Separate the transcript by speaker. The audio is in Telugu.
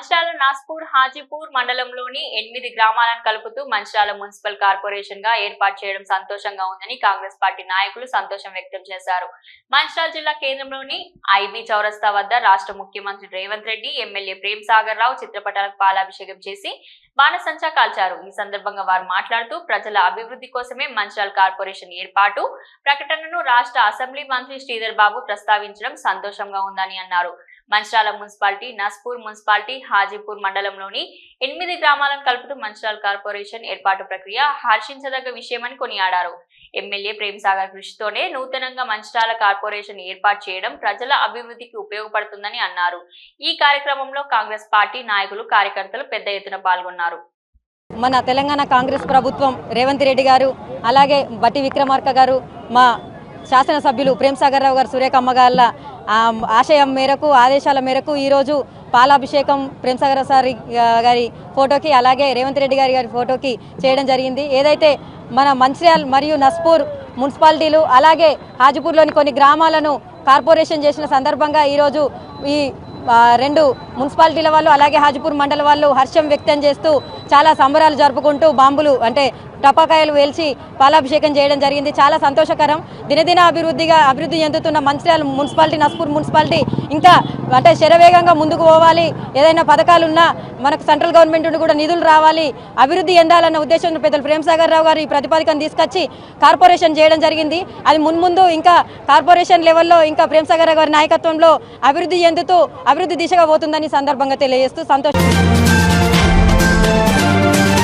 Speaker 1: మంచాల నాస్పూర్ హాజీపూర్ మండలంలోని ఎనిమిది గ్రామాలను కలుపుతూ మంచిరాల మున్సిపల్ కార్పొరేషన్గా ఏర్పాటు చేయడం సంతోషంగా ఉందని కాంగ్రెస్ పార్టీ నాయకులు సంతోషం వ్యక్తం చేశారు. మంచిరాల జిల్లా కేంద్రంలోని ఐబీ చౌరస్తా వద్ద రాష్ట్ర ముఖ్యమంత్రి రేవంత్ రెడ్డి ఎమ్మెల్యే ప్రేమ్ సాగర్ రావు చిత్రపటాలకు పాలాభిషేకం చేసి బాణసంచా కాల్చారు. ఈ సందర్భంగా వారు మాట్లాడుతూ ప్రజల అభివృద్ధి కోసమే మంచిర్యాల కార్పొరేషన్ ఏర్పాటు ప్రకటనను రాష్ట్ర అసెంబ్లీ మంత్రి శ్రీధర్ బాబు ప్రస్తావించడం సంతోషంగా ఉందని అన్నారు. మంచిరాల మున్సిపాలిటీ నస్పూర్ మున్సిపాలిటీ హాజీపూర్ మండలంలోని ఎనిమిది గ్రామాలను కలుపుతూ మంచిరాల కార్పొరేషన్ ఏర్పాటు ప్రక్రియ హర్షించదగ్గ విషయమని కొనియాడారు. ఎమ్మెల్యే ప్రేమ్ సాగర్ కృషితోనే నూతనంగా మంచిరాల కార్పొరేషన్ ఏర్పాటు చేయడం ప్రజల అభివృద్ధికి ఉపయోగపడుతుందని అన్నారు. ఈ కార్యక్రమంలో కాంగ్రెస్ పార్టీ నాయకులు కార్యకర్తలు పెద్ద ఎత్తున పాల్గొన్నారు.
Speaker 2: మన తెలంగాణ కాంగ్రెస్ ప్రభుత్వం రేవంత్ రెడ్డి గారు అలాగే బట్టి విక్రమార్క గారు మా శాసనసభ్యులు ప్రేమ్సాగర్ రావు గారు సూర్యకమ్మ గారి ఆశయం మేరకు ఆదేశాల మేరకు ఈరోజు పాలాభిషేకం ప్రేమ్సాగర్ సారి గారి ఫోటోకి అలాగే రేవంత్ రెడ్డి గారి గారి ఫోటోకి చేయడం జరిగింది. ఏదైతే మన మంచిర్యాల్ మరియు నస్పూర్ మున్సిపాలిటీలు అలాగే హాజీపూర్లోని కొన్ని గ్రామాలను కార్పొరేషన్ చేసిన సందర్భంగా ఈరోజు ఈ రెండు మున్సిపాలిటీల వాళ్ళు అలాగే హాజీపూర్ మండల వాళ్ళు హర్షం వ్యక్తం చేస్తూ చాలా సంబరాలు జరుపుకుంటూ బాంబులు అంటే టపాకాయలు వేల్చి పాలాభిషేకం చేయడం జరిగింది. చాలా సంతోషకరం. దినదిన అభివృద్ధిగా అభివృద్ధి చెందుతున్న మంచిర్యాల మున్సిపాలిటీ నస్పూర్ మున్సిపాలిటీ ఇంకా అంటే శరవేగంగా ముందుకు పోవాలి. ఏదైనా పథకాలు ఉన్నా మనకు సెంట్రల్ గవర్నమెంట్ నుండి కూడా నిధులు రావాలి. అభివృద్ధి ఎందాలన్న ఉద్దేశంతో పెద్దలు ప్రేమ్ సాగర్ రావు గారు ఈ ప్రతిపాదికను తీసుకొచ్చి కార్పొరేషన్ చేయడం జరిగింది. అది మున్ముందు ఇంకా కార్పొరేషన్ లెవెల్లో ఇంకా ప్రేమ్ సాగర్ రావు గారి నాయకత్వంలో అభివృద్ధి చెందుతూ అభివృద్ధి దిశగా పోతుందని సందర్భంగా తెలియజేస్తూ సంతోషం.